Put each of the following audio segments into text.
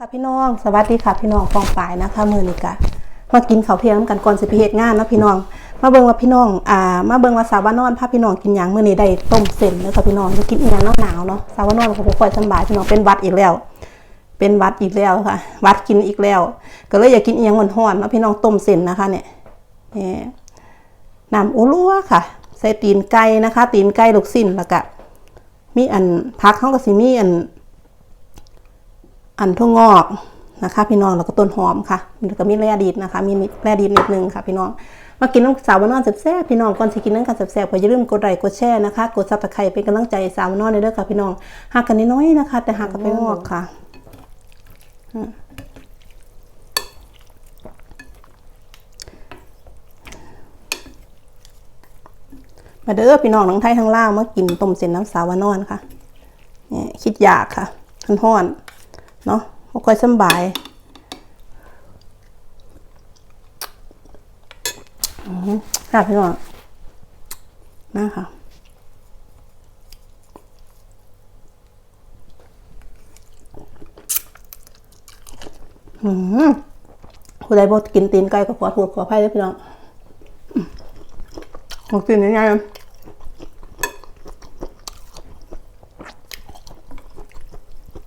ค่ะพี่น้องสวัสดีค่ะพี่น้องฟองปายนะคะมือนี้กะมากินข้าวเที่ยงกันก่อนสิไปเฮ็ดงานนะพี่น้อง มาเบิ่งว่าพี่น้องอ่ามาเบิ่งว่าสาวบ้านนอนพาพี่น้องกินหยังมื้อนี้ได้ต้มเส้นแล้วค่ะพี่น้องจะกินอีหยังหนาวเนาะสาวบ้านนอนก็บ่ค่อยสบายพี่น้องเป็นวัดอีกแล้ว เป็นวัดอีกแล้วค่ะ วัดกินอีกแล้ว ก็เลยอยากกินอีหยังร้อนๆเนาะพี่น้องต้มเส้นนะคะเนี่ยนี่น้ำโอลัวค่ะ ใส่ตีนไก่นะคะ ตีนไก่ลูกสิ้นแล้วก็มีอันผักเขาก็สิมีอัน อันทั่วงอกนะคะพี่น้องแล้วก็ต้นหอมค่ะแล้วก็มีแร่ดีดนะคะ มีแร่ดีดนิดนึงค่ะพี่น้องมากินน้ำสาววันนอนแซ่บๆพี่น้องก่อนสิกินน้ำกันแซ่บๆก็อย่าลืมกดไลค์กดแชร์นะคะกดซับสไครต์เป็นกำลังใจสาวนนอนเลยเด้อค่ะพี่น้องหักกันน้อยๆนะคะ แต่หักกันไปงอกค่ะมาเด้อพี่น้องทั้งไทยทั้งลาวมากินต้มเส้นน้ำสาววันนอนค่ะนี่คิดอยากค่ะทันห้อนๆ เนาะบ่ค่อยสำบายอืมค่ะพี่น้องมาค่ะอืมผู้ใดบอกกินตีนไก่ก็ขอโทษขออภัยด้วยพี่น้องของกินยังไงอะ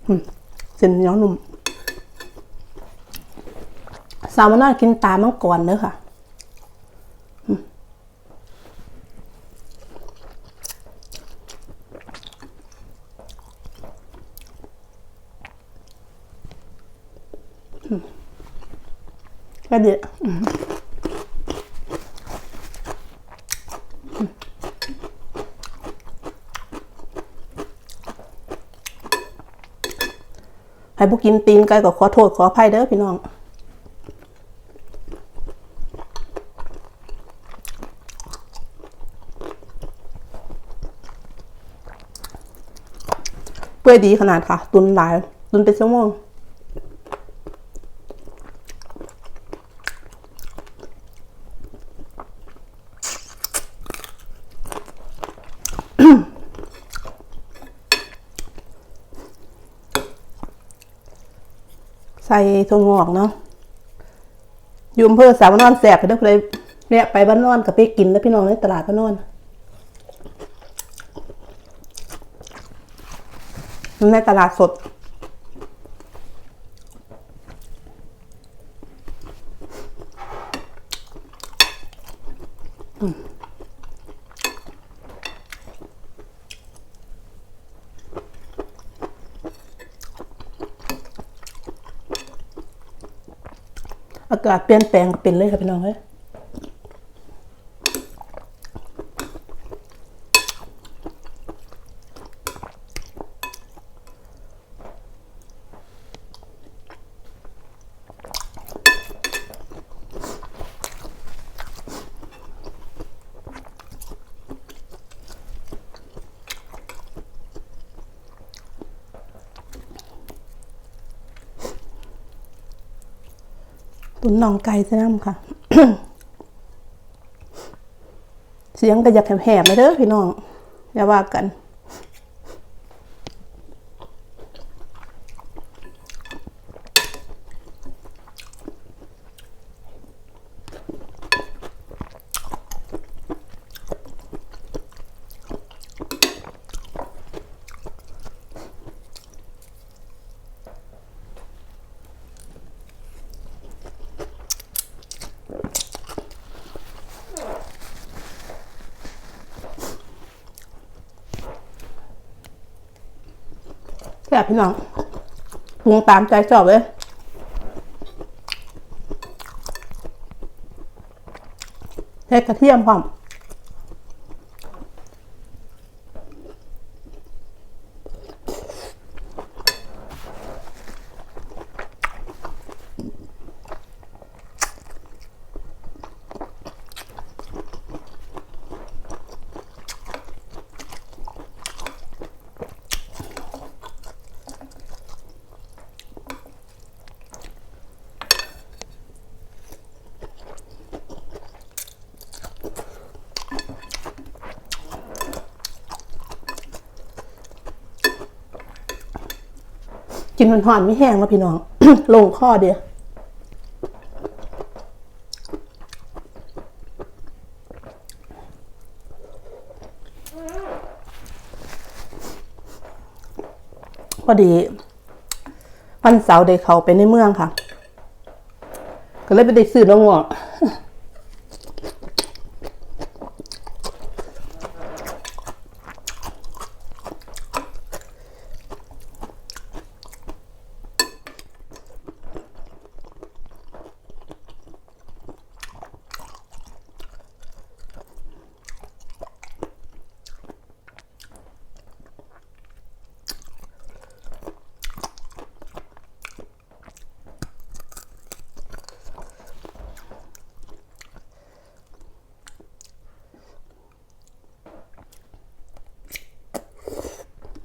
อืม เส้นเหนียวนุ่มสาวมันน่ากินตามังกรเด้อค่ะก็เดื ให้ผู้กินตีนไก่ก็ขอโทษขออภัยเด้อพี่น้องเปื่อยดีขนาดค่ะ ตุนหลาย ตุนเป็นชั่วโมง ใส่ถั่วงอกเนาะอยูอำเภอสาวนอนแสบไปเด้อไปเนี่ยไปบ้านนอนกับไปกินแล้วพี่น้องในตลาดบ้านนอนในตลาดสด อากาศเปลี่ยนแปลงก็เป็นเลยค่ะพี่น้องเอ้ย ตุนน่องไก่ซะน้ำค่ะ เสียงก็อยากแหบๆเลยเด้อพี่น้อง อย่าว่ากัน บพี่น้องปรุงตามใจชอบเลยเทกระเทียมพร้อม กินมันหอนไม่แห้งแล้วพี่น้อง ลงข้อเดียวพอดีวันเสาร์ได้เขาไปในเมืองค่ะ ก็เลยไปได้ซื้อน้องงอก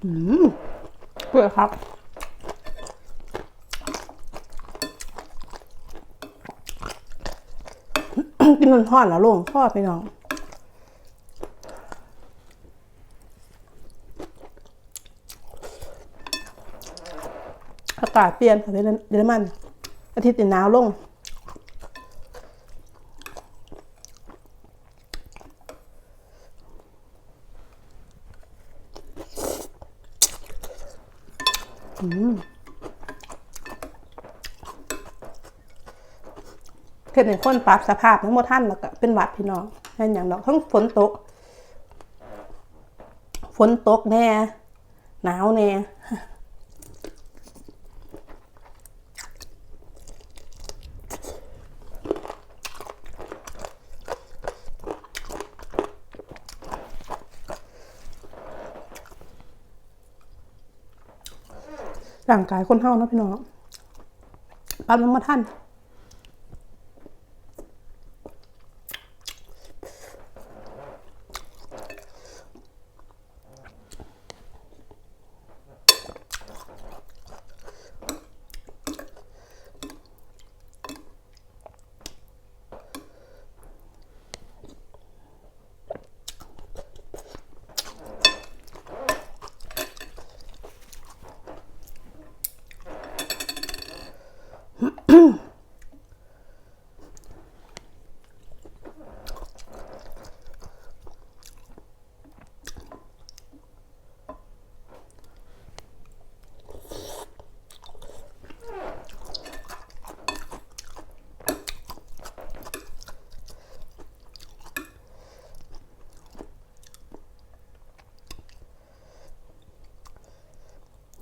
อืมเพื่อครับ กินมันทอดแล้วลงทอดไปน้องอากาศเปลี่ยนค่ะเยอรมันอาทิตย์หนาวลง เห็นคนปรับสภาพทั้งหมดท่านแล้วก็เป็นหวัดพี่น้องแม่นอย่างดอกทั้งฝนตก ฝนตกแน่หนาวแน่ร่างกายคนเฮานาะพี่น้องปรับทั้งหมดท่าน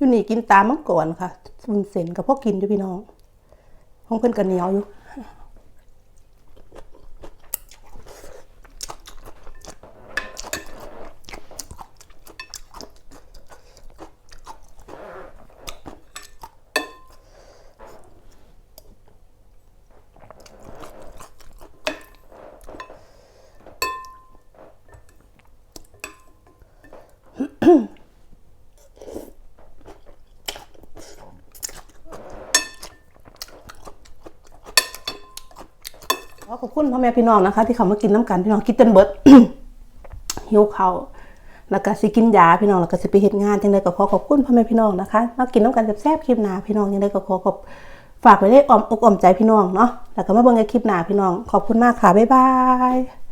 อยู่นี่กินตามมังก่อนค่ะวุ้นเส้นกับพ่อกินอยู่พี่น้องห้องเพิ่อนกันเหนียวอยู่ ขอขอบคุณพ่อแม่พี่น้องนะคะ ที่เขามากินน้ำกันพี่น้องกินจนเบิดหิวเขาแล้วก็สิกินยาพี่น้องแล้วก็สิไปเฮ็ดงานยังไดก็ขอขอบคุณพ่อแม่พี่น้องนะคะมากินน้ำกันแซ่บๆคลิปหน้าพี่น้องยังไดก็ขอขอบฝากไว้ได้อมอกออมใจพี่น้องเนาะแล้วก็มาเบิ่งในคลิปหน้าพี่น้องขอบคุณมากค่ะบ๊ายบาย